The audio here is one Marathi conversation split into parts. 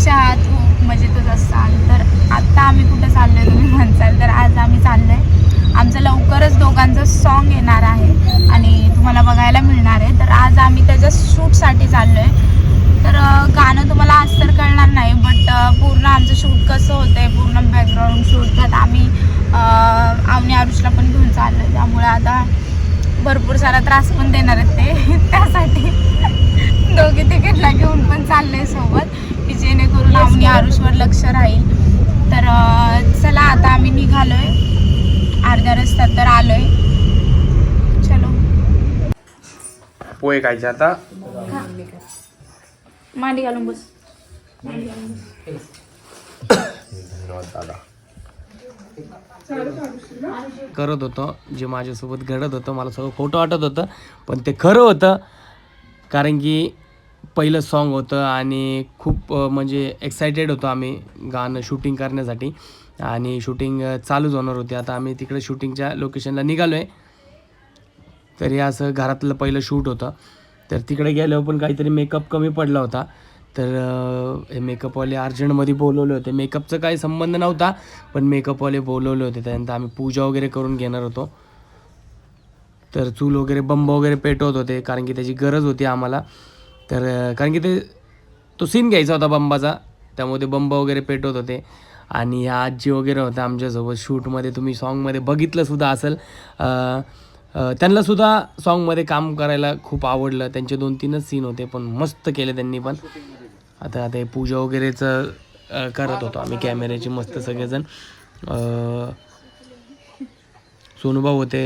कशा आहात खूप हो, मजेतच म्हणजे असाल तर आत्ता आम्ही कुठं चाललो आहे तुम्ही म्हणसाल तर आज आम्ही चाललो आहे आमचं लवकरच दोघांचं सॉन्ग येणार आहे आणि तुम्हाला बघायला मिळणार आहे. तर आज आम्ही त्याच्या शूटसाठी चाललो आहे तर गाणं तुम्हाला आज तर कळणार नाही बट पूर्ण आमचं शूट कसं होतं आहे पूर्ण बॅकग्राऊंड शूट त्यात आम्ही आवनी आरुषला पण घेऊन चाललो आहे त्यामुळे आता भरपूर सारा त्रास पण देणार आहेत ते. त्यासाठी. दोघे तिकीटला घेऊन पण चाललंय सोबत की जेणेकरून आम्ही आरुषवर लक्ष राहील. तर चला आता आम्ही निघालोय. अर्ध्या रस्त्यात तर आलोय. चलो. पोहे खायचे आता. मांडी घालून बस. धन्यवाद दादा करत होतो जे माझ्यासोबत घडत होतं मला सगळं खोटं वाटत होतं पण ते खरं होतं कारण की पहिलं सॉन्ग होतं आणि खूप म्हणजे एक्सायटेड होतो आम्ही गाणं शूटिंग करण्यासाठी. आणि शूटिंग चालूच होणार होती. आता आम्ही तिकडे शूटिंगच्या लोकेशनला निघालो आहे तर हे असं घरातलं पहिलं शूट होतं. तर तिकडे गेल्यावर पण काहीतरी मेकअप कमी पडला होता. तर हे मेकअपवाले अर्जंटमध्ये बोलवले होते. मेकअपचं काही संबंध नव्हता पण मेकअपवाले बोलवले होते. त्यानंतर आम्ही पूजा वगैरे करून घेणार होतो. तर चूल वगैरे बंब वगैरे पेटवत होते कारण की त्याची गरज होती आम्हाला. तर कारण की ते तो सीन घ्यायचा होता बंबाचा. त्यामुळे ते बंब वगैरे पेटवत होते. आणि ह्या आजी वगैरे होत्या आमच्यासोबत शूटमध्ये. तुम्ही सॉन्गमध्ये बघितलंसुद्धा असेल. त्यांनासुद्धा सॉन्गमध्ये काम करायला खूप आवडलं. त्यांचे दोन तीनच सीन होते पण मस्त केले त्यांनी पण. आता ते पूजा वगैरेचं करत होतो आम्ही कॅमेऱ्याची मस्त सगळेजण. अं, सोनूभाऊ होते.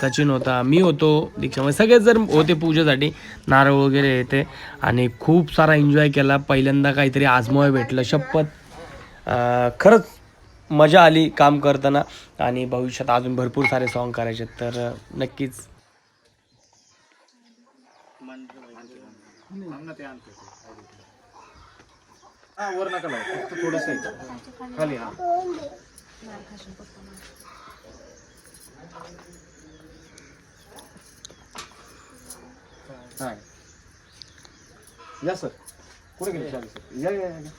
सचिन होता मी होतो. दीक्षामध्ये सगळेच जर होते पूजेसाठी. नारळ वगैरे येते. आणि खूप सारा एन्जॉय केला. पहिल्यांदा काहीतरी आजमावे भेटलं. शपथ. खरंच मजा आली काम करताना. आणि भविष्यात अजून भरपूर सारे सॉन्ग करायचे तर नक्कीच. वर नका फक्त थोडस खाली हा. हा या सर. कुठे गेले चालेल सर? या या या.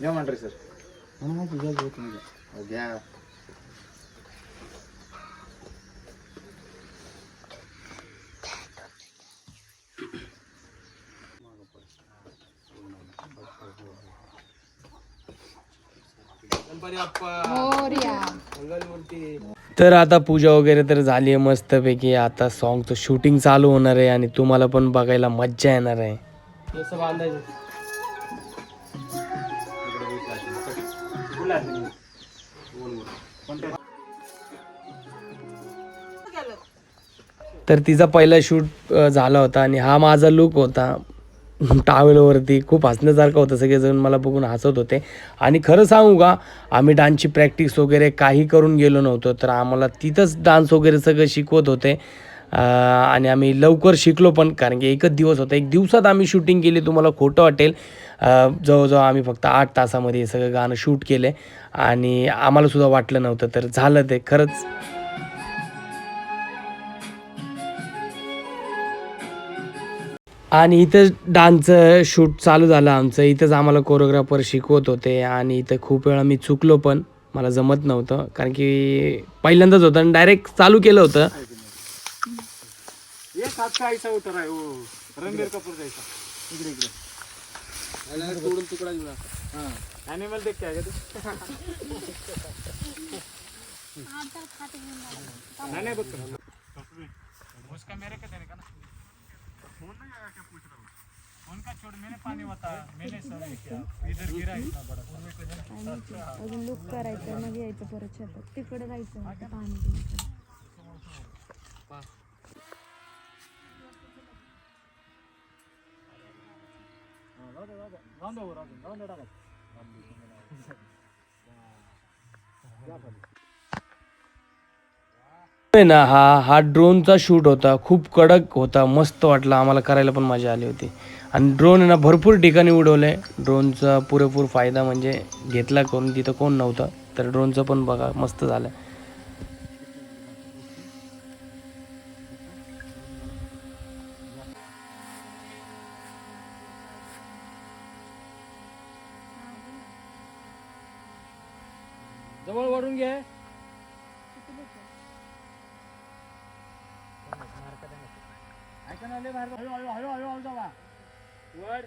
या. मांढरे सर. मग घ्या, घ्या तुम्ही घ्या. हो, घ्या तर आता पूजा वगैरे तर झाली आहे मस्तपैकी. आता सॉन्गचं शूटिंग चालू होणार आहे आणि तुम्हाला पण बघायला मज्जा येणार आहे. तर तिचा पहिला शूट झाला होता आणि हा माझा लुक होता. टावेलवरती खूप हसण्यासारखं होतं. सगळेजण मला बघून हसत होते. आणि खरं सांगू का आम्ही डान्सची प्रॅक्टिस वगैरे काही करून गेलो नव्हतो तर आम्हाला तिथंच डान्स वगैरे सगळं शिकवत होते. आणि आम्ही लवकर शिकलो पण कारण की एकच दिवस होता. एक दिवसात आम्ही शूटिंग केली तुम्हाला खोटं वाटेल. जवळजवळ आम्ही फक्त आठ तासामध्ये सगळं गाणं शूट केलं. आणि आम्हालासुद्धा वाटलं नव्हतं तर झालं ते. खरंच आणि इथं डान्सचं शूट चालू झालं आमचं. इथंच आम्हाला कोरिओग्राफर शिकवत होते आणि इथं खूप वेळा मी चुकलो पण. मला जमत नव्हतं कारण की पहिल्यांदाच होतं आणि डायरेक्ट चालू केलं होतं. रणबीर कपूर जायचा इकडे इकडे. तुकडा घेऊन हा. ॲनिमल देख काय का तू? नाही नाही बघ मेरे का ना? फोन नहीं आया क्या पूछ रहा हूँ फोन का छोड़? मैंने पानी बता मैंने सब इधर गिरा इतना बड़ा अजून लुक करायचं मग यायचं परत शेतात. तिकडे जायचं पाणी पिण्याचं. राऊंड ओव्हर राऊंड टाका आहे ना हा हा ड्रोनचा शूट होता. खूप कडक होता. मस्त वाटला. आम्हाला करायला पण मजा आली होती. आणि ड्रोन ना भरपूर ठिकाणी उडवले ड्रोनचा पुरेपूर फायदा म्हणजे घेतला कोण तिथं कोण नव्हता. तर ड्रोनचं पण बघा मस्त झालं. लय बाहेर हळू हळू हळू हळू हळू जावा वर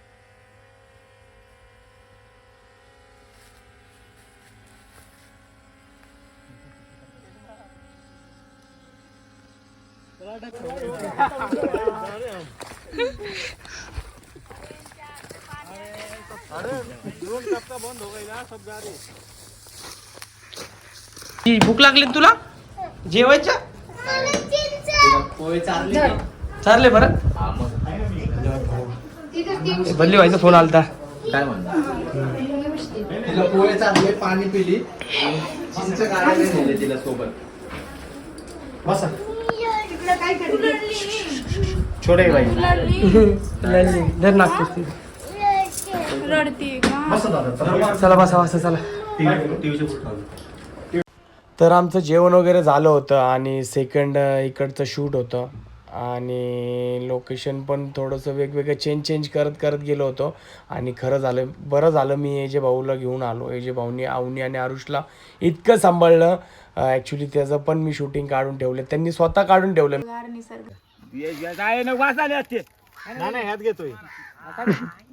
भूक लागली तुला जेवायच्या चालले. बरं. बदली व्हायचा फोन आलता. काय म्हणता? चालले पाणी पिली. तिला सोबत. बसा. बाई. धर नागपूर चला. बसा बसा चला. तर आमचं जेवण वगैरे झालं होतं आणि सेकंड इकडचं शूट होतं. आणि लोकेशन पण थोडंसं वेगवेगळं चेंज चेंज करत करत गेलो होतो. आणि खरं झालं बरं झालं मी एजे भाऊला घेऊन आलो एजे भाऊनी आवनी आणि आरुषला इतकं सांभाळलं. ॲक्च्युली त्याचं पण मी शूटिंग काढून ठेवलं. त्यांनी स्वतः काढून ठेवलं. ह्यात घेतोय.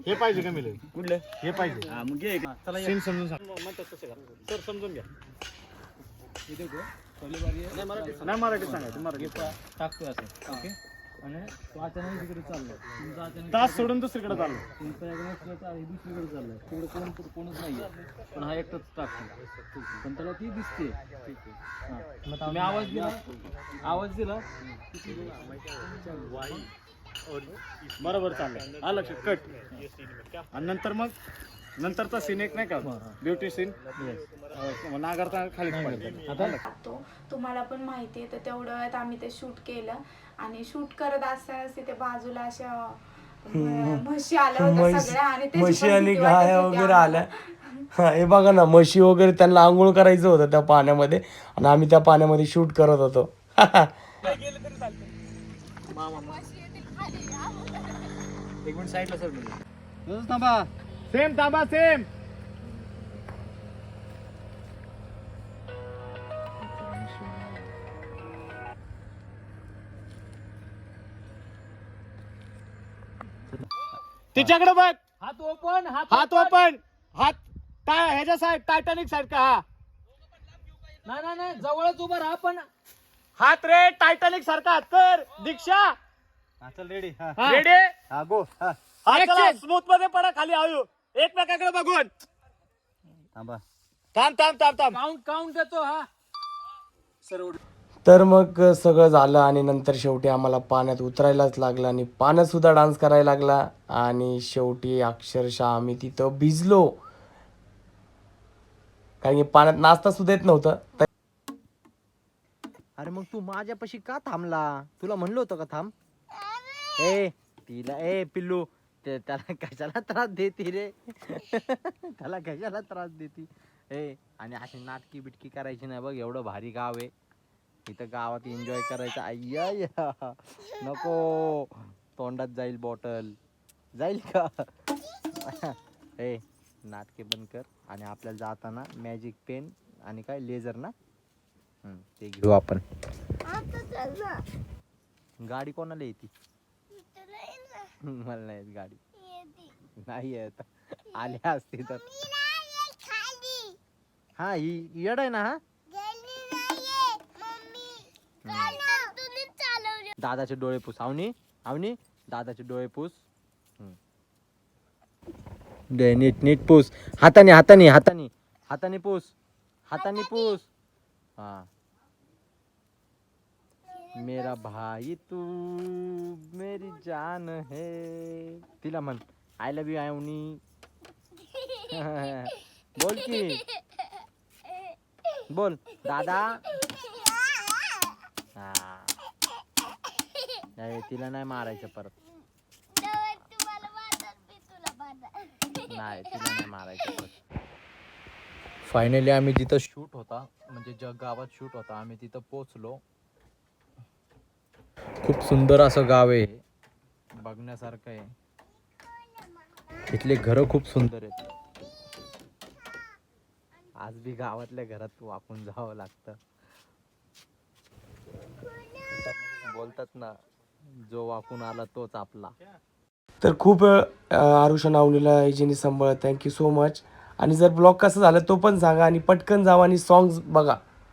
हे पाहिजे का मिळेल कुठलं? हे पाहिजे. मग घे सीन समजून सांग म्हणतात तसे करा सर समजून घ्या. नाही मराठीत सांगायचं मराठी टाकतोय असं ओके? आणि तो अचानक तिकडे चाललो तास सोडून दुसरीकडे चाललो दुसरीकडे चाललं तिकडे कोण कोणच नाही पण हा एकटाच टाकतो पण त्याला ती दिसते. मग मी आवाज दिला? आवाज दिला? बरोबर चाललं आलं कट. आणि नंतर मग? नंतरचा सीन एक नाही का? ब्युटी सीन नागरता खाली तो तुम्हाला पण माहिती आहे तर तेवढ्या वेळात आम्ही ते शूट केलं. आणि शूट करत असतानाच तिथे बाजूला अशा म्हशी आल्या होत्या म्हशी सगळ्या आणि म्हशी आणि गाया वगैरे. आल्या. हा, हे बघा ना म्हशी वगैरे त्यांना आंघोळ करायचं होतं त्या पाण्यामध्ये आणि आम्ही त्या पाण्यामध्ये शूट करत होतो. एक मिनिट साईडला सर थांबा. सेम थांबा सेम तिच्याकडे बघ. हात ओपन हात ओपन. हात टा- ह्याच्या साईड टायटॅनिक साईड का हा. नाही नाही नाही जवळच उभं राहा पण. हात रे टायटॅनिक सारखा हात कर. दीक्षा. चल रेडी रेडी हा गो हा. स्मूथमध्ये पडा खाली हळू एकमेकाकडे बघून. थांबा. थांब थांब थांब थांब. काउंट काउंट देतो हा. तर मग सगळं झालं आणि नंतर शेवटी आम्हाला पाण्यात उतरायलाच लागलं आणि पाण्यात सुद्धा डान्स करायला लागला. आणि शेवटी अक्षरशः आम्ही तिथं भिजलो. कारण की पाण्यात नाचता सुद्धा येत नव्हतं. तर अरे मग तू माझ्यापाशी का थांबला? तुला म्हणलं होतं का थांब? ए तिला ए पिल्लू ते त्याला कशाला त्रास देते रे? त्याला कशाला त्रास देते? ए आणि अशी नाटकी बिटकी करायची नाही बघ एवढं भारी गाव आहे. इथं गावात एन्जॉय करायचं. अय्या नको. तोंडात जाईल बॉटल जाईल का? ए नाटके बंद कर. आणि आपल्याला जाताना मॅजिक पेन आणि काय लेझर ना? ते घेऊ आपण. गाडी कोणाला येते? मला नाही येत गाडी. नाही येत. आली असती तर. हा ही येड आहे ना हा? दादाचे डोळे पुस. आवनी आवनी दादाचे डोळे पुस. डोळे नीट नीट पुस. हाताने हाताने हाताने. हाताने पुस. हाताने. पुस. हा. मेरा भाई, तू मेरी जान है। तिला मन आई लव्ह यू आवनी बोल की। बोल, दादा। हा. तिला नाही मारायचं परत। नाही, तिला नाही मारायचं परत। फायनली आम्ही जिथं शूट होता, म्हणजे ज्या गावात शूट होता, आम्ही तिथं पोचलो खूप सुंदर असं गाव आहे. बघण्यासारखं आहे. इथले घरं खूप सुंदर आहेत. आज बी गावातल्या घरात वाकून जावं लागतं. बोलतात ना जो वाकून आला तोच आपला. तर खूप वेळ आरुषा नावलीला एजीनी सांभाळ थँक्यू सो मच आणि जर ब्लॉग कसं झालं तो पण सांगा आणि पटकन जावा आणि सॉंग्स बघा.